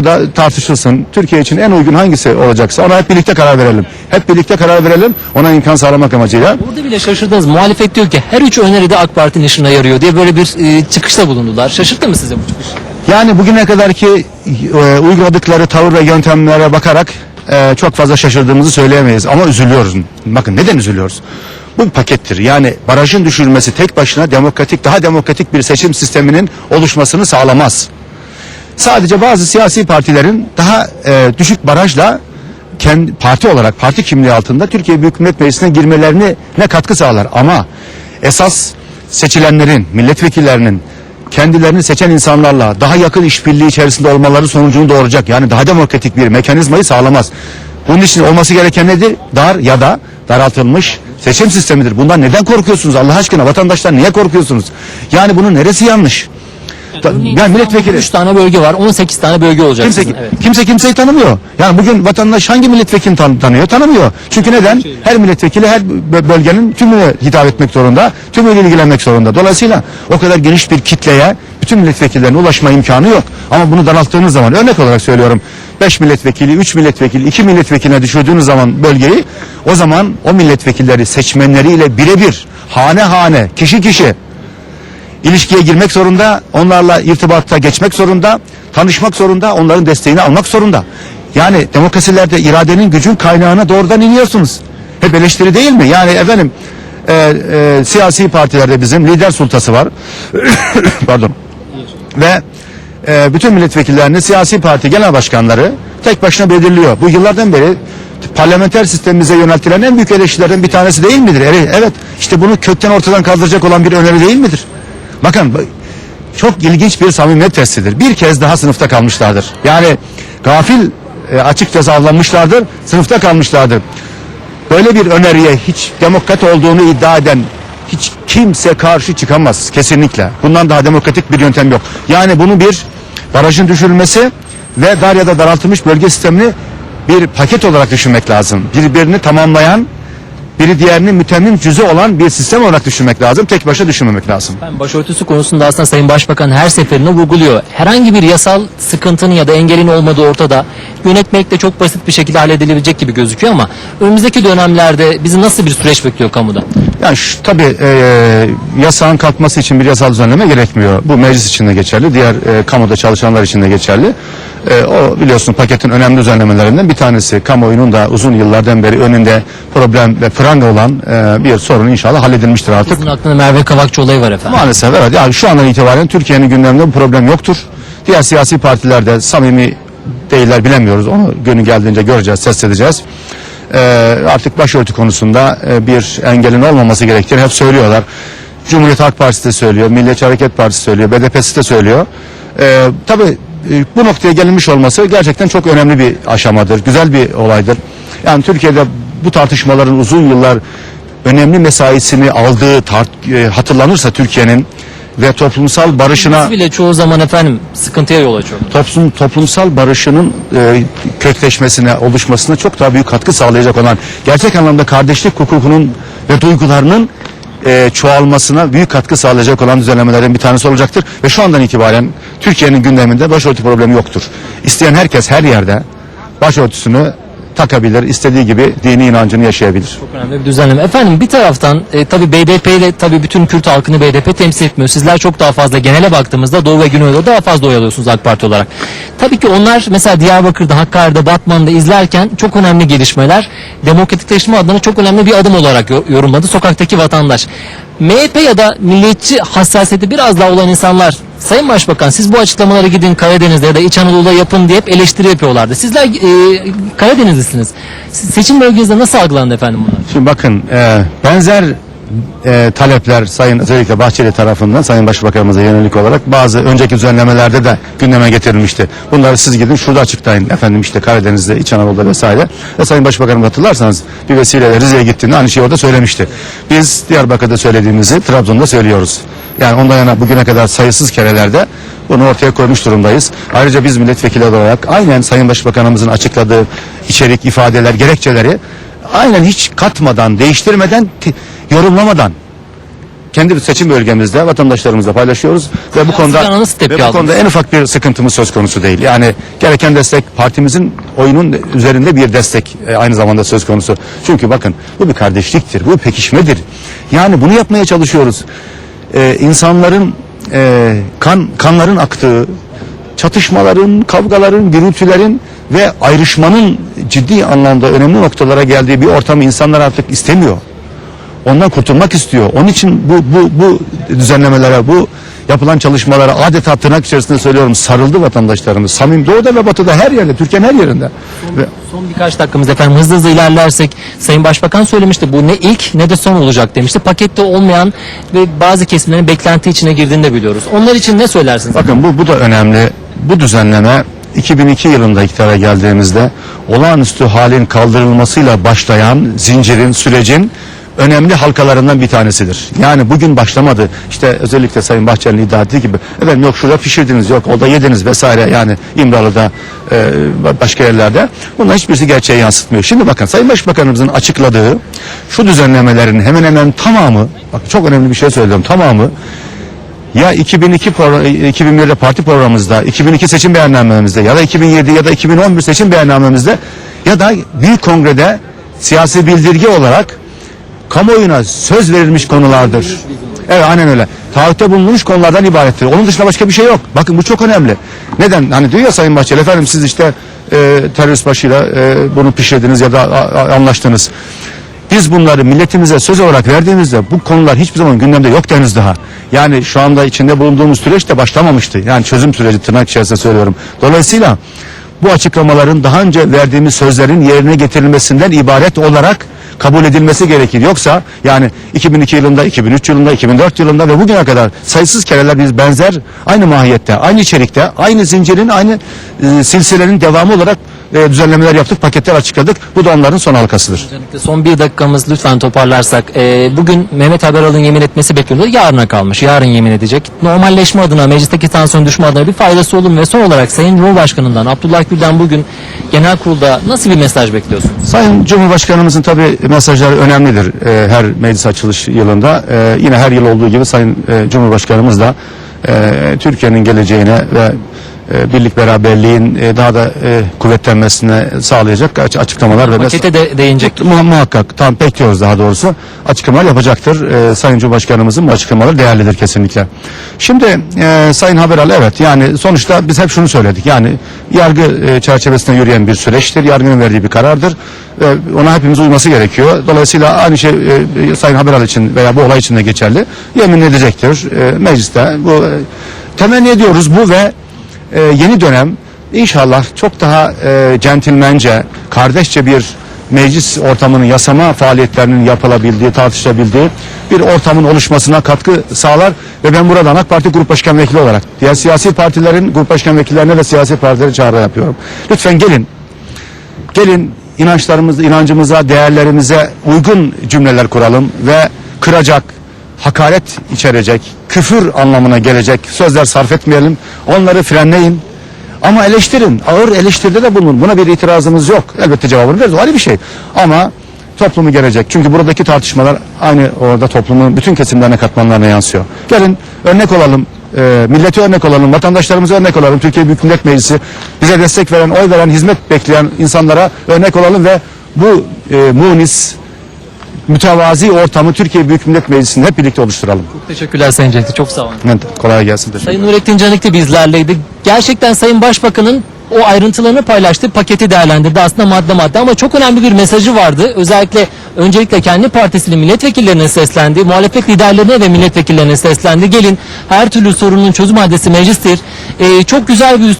O da tartışılsın. Türkiye için en uygun hangisi olacaksa ona hep birlikte karar verelim. Hep birlikte karar verelim. Ona imkan sağlamak amacıyla. Burada bile şaşırdınız. Muhalefet diyor ki her üç öneri de AK Parti'nin işine yarıyor diye böyle bir e, çıkışta bulundular. Şaşırttı mı size bu çıkış? Yani bugüne kadarki e, uyguladıkları tavır ve yöntemlere bakarak e, çok fazla şaşırdığımızı söyleyemeyiz. Ama üzülüyoruz. Bakın neden üzülüyoruz? Bu bir pakettir. Yani barajın düşürülmesi tek başına demokratik, daha demokratik bir seçim sisteminin oluşmasını sağlamaz. Sadece bazı siyasi partilerin daha e, düşük barajla kendi parti olarak parti kimliği altında Türkiye Büyük Millet Meclisi'ne girmelerine ne katkı sağlar ama esas seçilenlerin, milletvekillerinin kendilerini seçen insanlarla daha yakın işbirliği içerisinde olmaları sonucunu doğuracak. Yani daha demokratik bir mekanizmayı sağlamaz. Bunun için olması gereken nedir? Dar ya da daraltılmış seçim sistemidir. Bundan neden korkuyorsunuz Allah aşkına? Vatandaşlar niye korkuyorsunuz? Yani bunun neresi yanlış? Ta- yani milletvekili 3 tane bölge var. 18 tane bölge olacak. Kimse, sizin, evet. kimse kimseyi tanımıyor. Yani bugün vatandaş hangi milletvekilini tan- tanıyor? Tanımıyor. Çünkü neden? Her milletvekili her bö- bölgenin tümüne hitap etmek zorunda, tümüyle ilgilenmek zorunda. Dolayısıyla o kadar geniş bir kitleye bütün milletvekillerine ulaşma imkanı yok. Ama bunu daralttığınız zaman örnek olarak söylüyorum. 5 milletvekili, 3 milletvekili, 2 milletvekiline düşürdüğünüz zaman bölgeyi o zaman o milletvekilleri seçmenleriyle birebir hane hane, kişi kişi ilişkiye girmek zorunda, onlarla irtibatta geçmek zorunda, tanışmak zorunda, onların desteğini almak zorunda. Yani demokrasilerde iradenin gücün kaynağına doğrudan iniyorsunuz. Hep eleştiri değil mi? Yani efendim e, e, siyasi partilerde bizim lider sultası var. Pardon. Ve e, bütün milletvekillerini siyasi parti genel başkanları tek başına belirliyor. Bu yıllardan beri parlamenter sistemimize yöneltilen en büyük eleştirilerden bir tanesi değil midir? Evet. İşte bunu kökten ortadan kaldıracak olan bir öneri değil midir? Bakın çok ilginç bir samimiyet testidir. Bir kez daha sınıfta kalmışlardır. Yani gafil e, açıkçası avlanmışlardır, sınıfta kalmışlardır. Böyle bir öneriye hiç demokrat olduğunu iddia eden hiç kimse karşı çıkamaz kesinlikle. Bundan daha demokratik bir yöntem yok. Yani bunu bir barajın düşürülmesi ve dar ya da daraltılmış bölge sistemini bir paket olarak düşünmek lazım. Birbirini tamamlayan, biri diğerini mütemmim cüzü olan bir sistem olarak düşünmek lazım. Tek başına düşünmemek lazım. Ben başörtüsü konusunda aslında Sayın Başbakan her seferinde vurguluyor. Herhangi bir yasal sıkıntının ya da engelin olmadığı ortada. Yönetmek de çok basit bir şekilde halledilebilecek gibi gözüküyor ama önümüzdeki dönemlerde bizi nasıl bir süreç bekliyor kamuda? Yani şu, tabii e, yasağın kalkması için bir yasal düzenleme gerekmiyor. Bu meclis için de geçerli, diğer e, kamuda çalışanlar için de geçerli. E, o biliyorsun paketin önemli düzenlemelerinden bir tanesi. Kamuoyunun da uzun yıllardan beri önünde problem ve pranga olan e, bir sorun inşallah halledilmiştir artık. Sizin aklında Merve Kavakçı olayı var efendim. Maalesef evet. Yani şu andan itibaren Türkiye'nin gündeminde bu problem yoktur. Diğer siyasi partiler de samimi değiller bilemiyoruz. Onu günü geldiğince göreceğiz, test edeceğiz. Ee, artık başörtü konusunda e, bir engelin olmaması gerektiğini hep söylüyorlar. Cumhuriyet Halk Partisi de söylüyor, Milliyetçi Hareket Partisi söylüyor, BDP'si de söylüyor. Ee, tabii e, bu noktaya gelinmiş olması gerçekten çok önemli bir aşamadır, güzel bir olaydır. Yani Türkiye'de bu tartışmaların uzun yıllar önemli mesaisini aldığı tart- e, hatırlanırsa Türkiye'nin ve toplumsal barışına Biz bile çoğu zaman efendim sıkıntıya yol açıyor. toplum toplumsal barışının e, kökleşmesine, oluşmasına çok daha büyük katkı sağlayacak olan gerçek anlamda kardeşlik hukukunun ve duygularının e, çoğalmasına büyük katkı sağlayacak olan düzenlemelerin bir tanesi olacaktır. Ve şu andan itibaren Türkiye'nin gündeminde başörtü problemi yoktur. İsteyen herkes her yerde başörtüsünü takabilir, istediği gibi dini inancını yaşayabilir. Çok önemli bir düzenleme. Efendim bir taraftan e, tabii BDP ile tabii bütün Kürt halkını BDP temsil etmiyor. Sizler çok daha fazla genele baktığımızda Doğu ve Güneydoğu'da daha fazla oy alıyorsunuz AK Parti olarak. Tabii ki onlar mesela Diyarbakır'da, Hakkari'de, Batman'da izlerken çok önemli gelişmeler demokratikleşme adına çok önemli bir adım olarak yo- yorumladı sokaktaki vatandaş. MHP ya da milliyetçi hassasiyeti biraz daha olan insanlar Sayın Başbakan siz bu açıklamaları gidin Karadeniz'de ya da İç Anadolu'da yapın diye hep eleştiri yapıyorlardı. Sizler e, Karadenizlisiniz. Seçim bölgenizde nasıl algılandı efendim bunlar? Şimdi bakın e, benzer e, talepler Sayın özellikle Bahçeli tarafından Sayın Başbakanımıza yönelik olarak bazı önceki düzenlemelerde de gündeme getirilmişti. Bunları siz gidin şurada açıklayın efendim işte Karadeniz'de, İç Anadolu'da vesaire. Ve Sayın Başbakanım hatırlarsanız bir vesileyle Rize'ye gittiğinde aynı şeyi orada söylemişti. Biz Diyarbakır'da söylediğimizi Trabzon'da söylüyoruz. Yani ondan yana bugüne kadar sayısız kerelerde bunu ortaya koymuş durumdayız. Ayrıca biz milletvekili olarak aynen Sayın Başbakanımızın açıkladığı içerik, ifadeler, gerekçeleri aynen hiç katmadan, değiştirmeden, ti- yorumlamadan kendi seçim bölgemizde vatandaşlarımızla paylaşıyoruz ve bu konuda sizden nasıl tepki ve bu konuda en ufak bir sıkıntımız söz konusu değil. Yani gereken destek partimizin oyunun üzerinde bir destek e, aynı zamanda söz konusu. Çünkü bakın bu bir kardeşliktir, bu bir pekişmedir. Yani bunu yapmaya çalışıyoruz. Ee, insanların e, kan kanların aktığı, çatışmaların, kavgaların, gürültülerin ve ayrışmanın ciddi anlamda önemli noktalara geldiği bir ortamı insanlar artık istemiyor. Ondan kurtulmak istiyor. Onun için bu bu bu düzenlemelere, bu yapılan çalışmalara adeta tırnak içerisinde söylüyorum sarıldı vatandaşlarımız. Samim doğuda ve batıda her yerde, Türkiye'nin her yerinde. Ve Son birkaç dakikamız efendim hızlı hızlı ilerlersek Sayın Başbakan söylemişti bu ne ilk ne de son olacak demişti. Pakette olmayan ve bazı kesimlerin beklenti içine girdiğini de biliyoruz. Onlar için ne söylersiniz? Bakın bu, bu da önemli. Bu düzenleme 2002 yılında iktidara geldiğimizde olağanüstü halin kaldırılmasıyla başlayan zincirin, sürecin önemli halkalarından bir tanesidir. Yani bugün başlamadı. İşte özellikle Sayın Bahçeli'nin iddia ettiği gibi efendim yok şurada pişirdiniz, yok orada yediniz vesaire yani İmralı'da e, başka yerlerde. Bunlar hiçbirisi gerçeği yansıtmıyor. Şimdi bakın Sayın Başbakanımızın açıkladığı şu düzenlemelerin hemen hemen tamamı, bak çok önemli bir şey söylüyorum, tamamı ya 2002 pro- 2001'de parti programımızda, 2002 seçim beyannamemizde ya da 2007 ya da 2011 seçim beyannamemizde ya da büyük kongrede siyasi bildirge olarak kamuoyuna söz verilmiş konulardır. Evet aynen öyle. Taahhütte bulunmuş konulardan ibarettir. Onun dışında başka bir şey yok. Bakın bu çok önemli. Neden? Hani diyor ya Sayın Bahçeli efendim siz işte e, terörist başıyla e, bunu pişirdiniz ya da a- a- anlaştınız. Biz bunları milletimize söz olarak verdiğimizde bu konular hiçbir zaman gündemde yok henüz daha. Yani şu anda içinde bulunduğumuz süreç de başlamamıştı. Yani çözüm süreci tırnak içerisinde söylüyorum. Dolayısıyla bu açıklamaların daha önce verdiğimiz sözlerin yerine getirilmesinden ibaret olarak kabul edilmesi gerekir. Yoksa yani 2002 yılında, 2003 yılında, 2004 yılında ve bugüne kadar sayısız kereler biz benzer aynı mahiyette, aynı içerikte, aynı zincirin, aynı e, silsilenin devamı olarak e, düzenlemeler yaptık, paketler açıkladık. Bu da onların son halkasıdır. Son bir dakikamız lütfen toparlarsak. Ee, bugün Mehmet Haberal'ın yemin etmesi bekleniyordu. Yarına kalmış. Yarın yemin edecek. Normalleşme adına, meclisteki tansiyon düşme adına bir faydası olur mu? Ve son olarak Sayın Cumhurbaşkanı'ndan, Abdullah Gül'den bugün genel kurulda nasıl bir mesaj bekliyorsunuz? Sayın Cumhurbaşkanımızın tabi mesajları önemlidir e, her meclis açılış yılında. E, yine her yıl olduğu gibi Sayın e, Cumhurbaşkanımız da e, Türkiye'nin geleceğine ve e, birlik beraberliğin e, daha da e, kuvvetlenmesine sağlayacak aç- açıklamalar ve Pakete de değinecek. Mu- muhakkak tam bekliyoruz daha doğrusu açıklamalar yapacaktır. Sayın Cumhurbaşkanımızın bu açıklamaları değerlidir kesinlikle. Şimdi e, Sayın Haberal evet yani sonuçta biz hep şunu söyledik. Yani yargı e, çerçevesinde yürüyen bir süreçtir. Yargının verdiği bir karardır. Ona hepimiz uyması gerekiyor. Dolayısıyla aynı şey e, e, Sayın Haberal için veya bu olay için de geçerli. Yemin edecektir e, mecliste. Bu e, temenni ediyoruz bu ve e, yeni dönem inşallah çok daha e, centilmence, kardeşçe bir meclis ortamının yasama faaliyetlerinin yapılabildiği, tartışılabildiği bir ortamın oluşmasına katkı sağlar ve ben buradan AK Parti Grup Başkan Vekili olarak diğer siyasi partilerin grup başkan vekillerine ve siyasi partilere çağrı yapıyorum. Lütfen gelin, gelin inançlarımız, inancımıza, değerlerimize uygun cümleler kuralım ve kıracak, hakaret içerecek, küfür anlamına gelecek sözler sarf etmeyelim. Onları frenleyin. Ama eleştirin. Ağır eleştiride de bulunun. Buna bir itirazımız yok. Elbette cevabını veririz. O ayrı bir şey. Ama toplumu gelecek. Çünkü buradaki tartışmalar aynı orada toplumun bütün kesimlerine katmanlarına yansıyor. Gelin örnek olalım. E, millete örnek olalım, vatandaşlarımıza örnek olalım. Türkiye Büyük Millet Meclisi bize destek veren, oy veren, hizmet bekleyen insanlara örnek olalım ve bu e, munis, mütevazi ortamı Türkiye Büyük Millet Meclisi'nde hep birlikte oluşturalım. Çok teşekkürler Sayın Cevdet. Çok sağ olun. Kolay gelsin. Sayın Nurettin Canik de bizlerleydi. Gerçekten Sayın Başbakan'ın o ayrıntılarını paylaştı, paketi değerlendirdi aslında madde madde ama çok önemli bir mesajı vardı. Özellikle öncelikle kendi partisinin milletvekillerine seslendi, muhalefet liderlerine ve milletvekillerine seslendi. Gelin her türlü sorunun çözüm adresi meclistir. Ee, çok güzel bir